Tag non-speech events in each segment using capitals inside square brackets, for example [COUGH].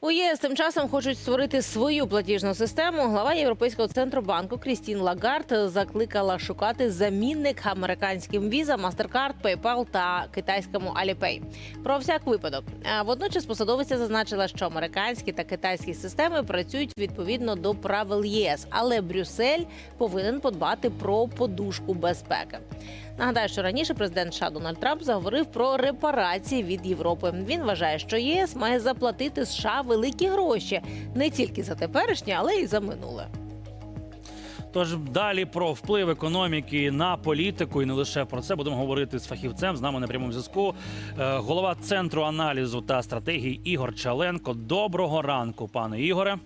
У ЄС тим часом хочуть створити свою платіжну систему. Глава Європейського центробанку Крістін Лагард закликала шукати замінник американським Visa, MasterCard, PayPal та китайському Alipay. Про всяк випадок. Водночас посадовиця зазначила, що американські та китайські системи працюють відповідно до правил ЄС, але Брюссель повинен подбати про подушку безпеки. Нагадаю, що раніше президент США Дональд Трамп заговорив про репарації від Європи. Він вважає, що ЄС має заплатити США великі гроші не тільки за теперішнє, але й за минуле. Тож далі про вплив економіки на політику і не лише про це будемо говорити з фахівцем. З нами на прямому зв'язку. Е, Голова центру аналізу та стратегії Ігор Чаленко. Доброго ранку, пане Ігоре.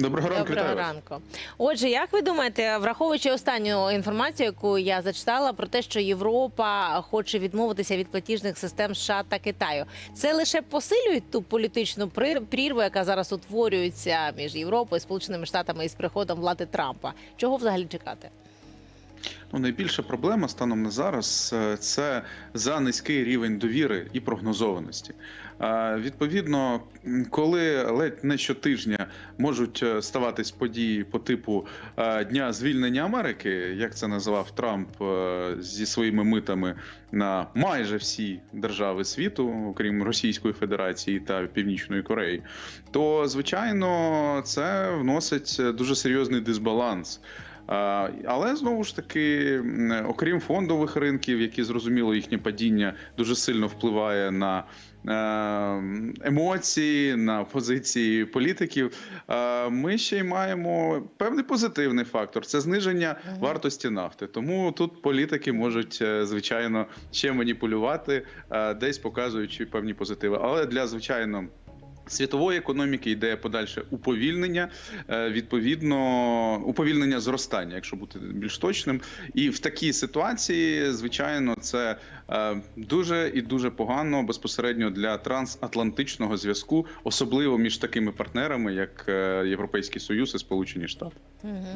Доброго ранку, Доброго вітаю вас. ранку. Отже, як ви думаєте, враховуючи останню інформацію, яку я зачитала про те, що Європа хоче відмовитися від платіжних систем США та Китаю, це лише посилює ту політичну прірву, яка зараз утворюється між Європою, Сполученими Штатами і з приходом влади Трампа. Чого взагалі чекати? Ну, найбільша проблема станом на зараз е, це за низький рівень довіри і прогнозованості. Відповідно, коли ледь не щотижня можуть е, ставатись події по типу е, Дня звільнення Америки, як це називав Трамп зі своїми митами на майже всі держави світу, окрім Російської Федерації та Північної Кореї, то звичайно це вносить дуже серйозний дисбаланс. Але знову ж таки, окрім фондових ринків, які зрозуміло їхнє падіння дуже сильно впливає на е, емоції, на позиції політиків. Ми ще й маємо певний позитивний фактор це зниження вартості нафти. Тому тут політики можуть е, звичайно ще маніпулювати, е, десь показуючи певні позитиви. Але для звичайно. Світової економіки йде подальше уповільнення, е, відповідно, уповільнення зростання, якщо бути більш точним. І в такій ситуації, звичайно, це е, дуже і дуже погано безпосередньо для трансатлантичного зв'язку, особливо між такими партнерами, як е, Європейський Союз і Сполучені Штати.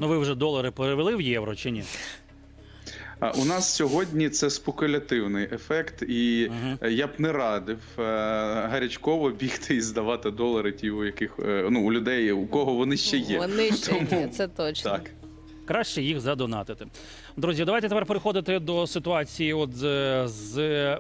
Ну ви вже долари перевели в євро чи ні? А У нас сьогодні це спекулятивний ефект, і е, я б не радив е, гарячково бігти і здавати долари, ті, у яких е, ну у людей, у кого вони ще є. Вони ще Тому- є, це точно. Так. Краще їх задонатити. Друзі, давайте тепер переходити до ситуації от з, з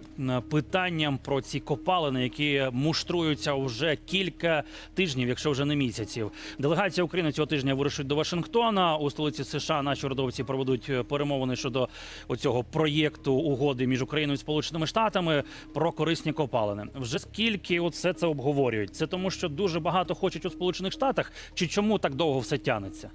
питанням про ці копалини, які муштруються вже кілька тижнів, якщо вже не місяців. Делегація України цього тижня вирушить до Вашингтона. У столиці США наші родовці проведуть е, перемовини щодо оцього проєкту угоди між Україною і Сполученими Штатами про корисні копалини. Вже скільки от все це обговорюють? Це тому, що дуже багато хочуть у Сполучених Штатах, чи чому так довго все тягнеться?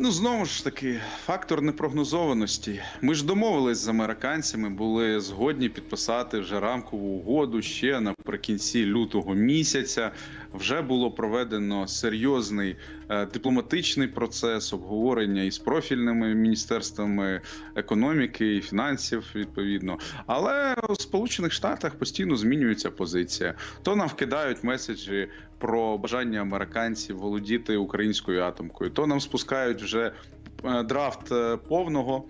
Ну знову ж таки, фактор непрогнозованості. Ми ж домовились з американцями, були згодні підписати вже рамкову угоду ще наприкінці лютого місяця. Вже було проведено серйозний е, дипломатичний процес обговорення із профільними міністерствами економіки і фінансів, відповідно. Але у Сполучених Штатах постійно змінюється позиція. То нам вкидають меседжі про бажання американців володіти українською атомкою, то нам спускають вже е, драфт е, повного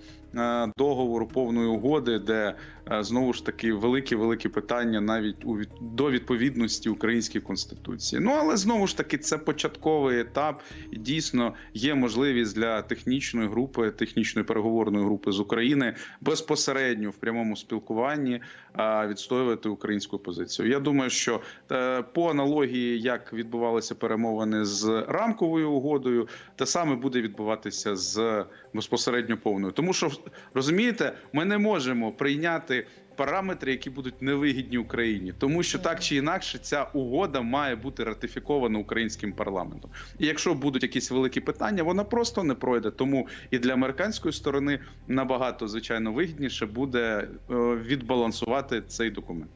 договору, повної угоди, де е, знову ж таки великі великі питання навіть у від- до відповідності українській конституції. Ну але знову ж таки це початковий етап, і дійсно є можливість для технічної групи, технічної переговорної групи з України безпосередньо в прямому спілкуванні е, відстоювати українську позицію. Я думаю, що е, по аналогії, як відбувалися перемовини з рамковою угодою, те саме буде відбуватися з безпосередньо повною. Тому що розумієте, ми не можемо прийняти. Параметри, які будуть невигідні Україні, тому що так чи інакше ця угода має бути ратифікована українським парламентом. І якщо будуть якісь великі питання, вона просто не пройде. Тому і для американської сторони набагато звичайно вигідніше буде е, відбалансувати цей документ.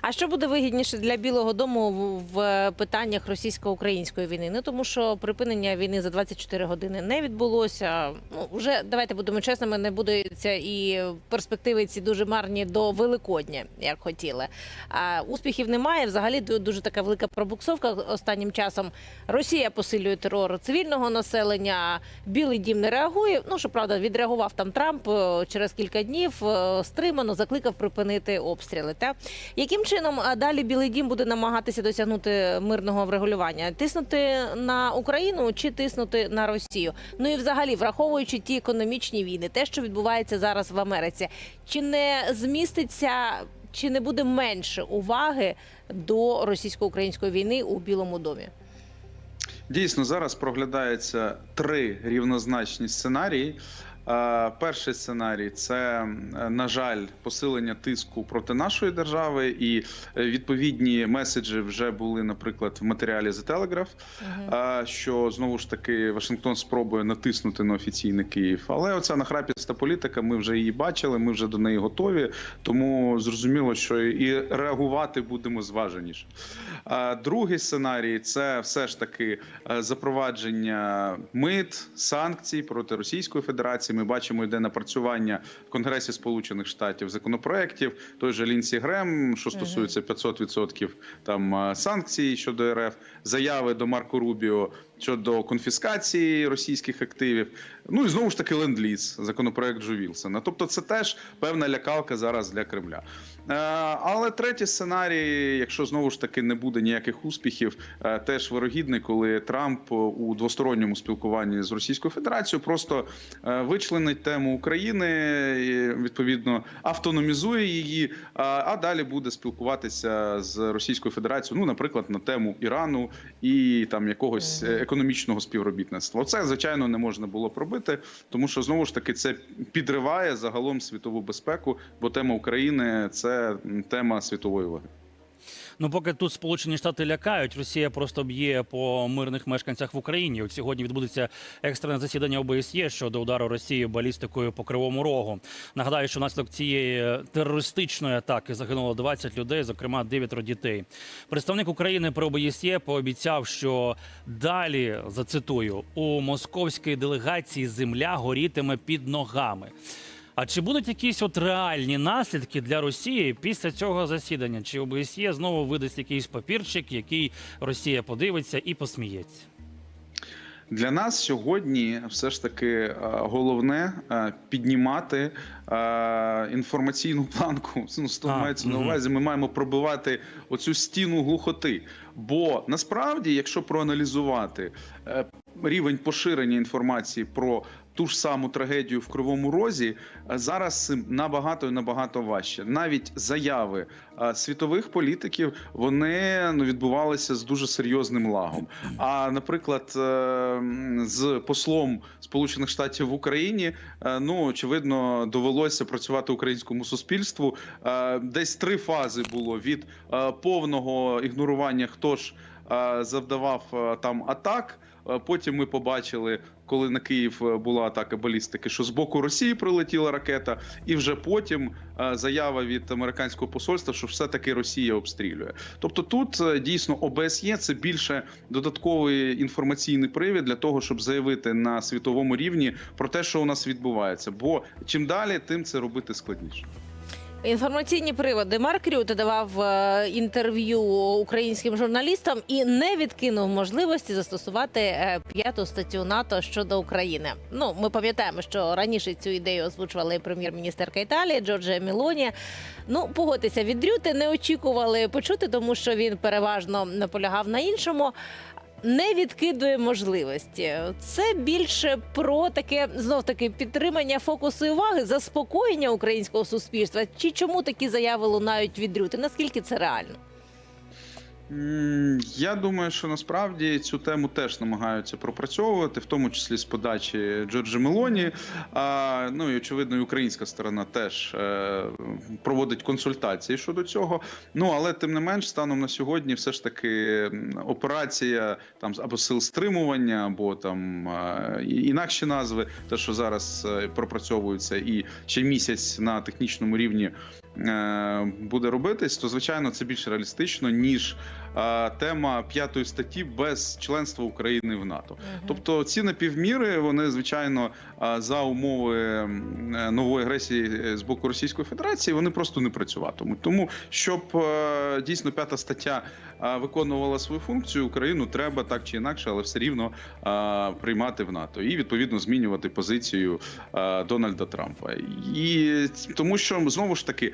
А що буде вигідніше для Білого Дому в- в питаннях російсько-української війни? Ну тому що припинення війни за 24 години не відбулося. Ну вже давайте будемо чесними, не будуться і перспективи ці дуже марні до Великодня, як хотіли. А успіхів немає. Взагалі ду- дуже така велика пробуксовка останнім часом. Росія посилює терор цивільного населення. Білий дім не реагує. Ну щоправда, відреагував там Трамп е, через кілька днів. е, Стримано закликав припинити обстріли. Та Яким чином далі Білий Дім буде намагатися досягнути мирного врегулювання? Тиснути на Україну чи тиснути на Росію? Ну і взагалі, враховуючи ті економічні війни, те, що відбувається зараз в Америці, чи не зміститься, чи не буде менше уваги до російсько-української війни у Білому домі? Дійсно, зараз проглядається три рівнозначні сценарії. Е, Перший сценарій це, е, на жаль, посилення тиску проти нашої держави, і е, відповідні меседжі вже були, наприклад, в матеріалі The Telegraph, е, що знову ж таки Вашингтон спробує натиснути на офіційний Київ. Але оця нахрапіста політика, ми вже її бачили, ми вже до неї готові. Тому зрозуміло, що і реагувати будемо зваженіше. Другий сценарій це все ж таки запровадження мит, санкцій проти Російської Федерації. Ми бачимо, йде напрацювання в Конгресі Сполучених Штатів законопроєктів. Той же Лінсі Грем, що стосується 500% там е, санкцій щодо РФ, заяви до Марко Рубіо щодо конфіскації російських активів. Ну і знову ж таки ленд-ліз, законопроект Джо Вілсона. Тобто, це теж певна лякалка зараз для Кремля. Е, Але третій сценарій, якщо знову ж таки не буде ніяких успіхів, е, теж вирогідний, коли Трамп у двосторонньому спілкуванні з Російською Федерацією просто е, вичленить тему України, відповідно автономізує її, а- далі буде спілкуватися з Російською Федерацією, ну, наприклад, на тему Ірану і там якогось економічного співробітництва. Оце звичайно не можна було б робити, тому що знову ж таки це підриває загалом світову безпеку, бо тема України це тема світової ваги. Ну, поки тут Сполучені Штати лякають, Росія просто б'є по мирних мешканцях в Україні. От сьогодні відбудеться екстрене засідання ОБСЄ щодо удару Росії балістикою по кривому рогу. Нагадаю, що внаслідок цієї терористичної атаки загинуло 20 людей, зокрема 9 дітей. Представник України при ОБСЄ пообіцяв, що далі зацитую у московській делегації земля горітиме під ногами. А чи будуть якісь от реальні наслідки для Росії після цього засідання? Чи ОБСЄ знову видасть якийсь папірчик, який Росія подивиться і посміється? Для нас сьогодні все ж таки е, головне е, піднімати е, інформаційну планку. [LAUGHS] Ну, з того мається на увазі. Ми маємо пробивати оцю стіну глухоти. Бо насправді, якщо проаналізувати рівень поширення інформації про ту ж саму трагедію в Кривому Розі, е, зараз набагато і набагато важче. Навіть заяви е, світових політиків вони ну відбувалися з дуже серйозним лагом. А наприклад, е, з послом Сполучених Штатів в Україні, ну очевидно, довелося працювати українському суспільству. Десь три фази було від повного ігнорування, хто ж завдавав там атак. Е, Потім ми побачили, коли на Київ е, була атака балістики, що з боку Росії прилетіла ракета, і вже потім е, заява від американського посольства, що все таки Росія обстрілює. Тобто, тут дійсно ОБСЄ це більше додатковий інформаційний привід для того, щоб заявити на світовому рівні про те, що у нас відбувається. Бо чим далі, тим це робити складніше. Інформаційні приводи Марк Рюте давав е, інтерв'ю українським журналістам і не відкинув можливості застосувати е, п'яту статтю НАТО щодо України. Ну, ми пам'ятаємо, що раніше цю ідею озвучували прем'єр-міністерка Італії Джорджія Мілоні. Ну, погодьтеся, від Рюти не очікували почути, тому що він переважно наполягав на іншому. Не відкидує можливості. Це більше про таке знов таки підтримання фокусу і уваги, заспокоєння українського суспільства. Чи чому такі заяви лунають від Рюти? Наскільки це реально? Я думаю, що насправді цю тему теж намагаються пропрацьовувати, в тому числі з подачі Джорджа Мелоні. А, ну і очевидно, і українська сторона теж е, проводить консультації щодо цього. Ну але тим не менш, станом на сьогодні, все ж таки операція там або сил стримування, або там е, інакші назви, те, що зараз е, пропрацьовується, і ще місяць на технічному рівні. е, Буде робитись, то звичайно це більш реалістично ніж тема п'ятої статті без членства України в НАТО. Тобто ці напівміри вони звичайно за умови е, нової агресії е, з боку Російської Федерації вони просто не працюватимуть. Тому щоб е, дійсно п'ята стаття виконувала свою функцію, Україну треба так чи інакше, але все рівно приймати в НАТО і відповідно змінювати позицію Дональда Трампа. І тому, що знову ж таки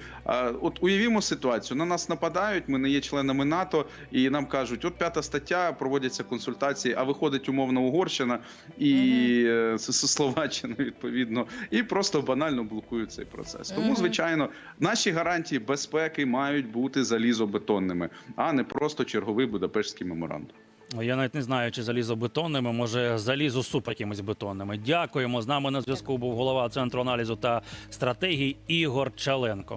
От уявімо ситуацію: на нас нападають, ми не є членами НАТО, і нам кажуть, от п'ята стаття, проводяться консультації, а виходить умовно Угорщина і е, С- С- Словаччина відповідно, і просто банально блокують цей процес. Тому, звичайно, наші гарантії безпеки мають бути залізобетонними, а не просто черговий Будапештський меморандум. Я навіть не знаю, чи залізобетонними, може залізо суп якимись бетонними. Дякуємо. З нами на зв'язку був голова центру аналізу та стратегій Ігор Чаленко.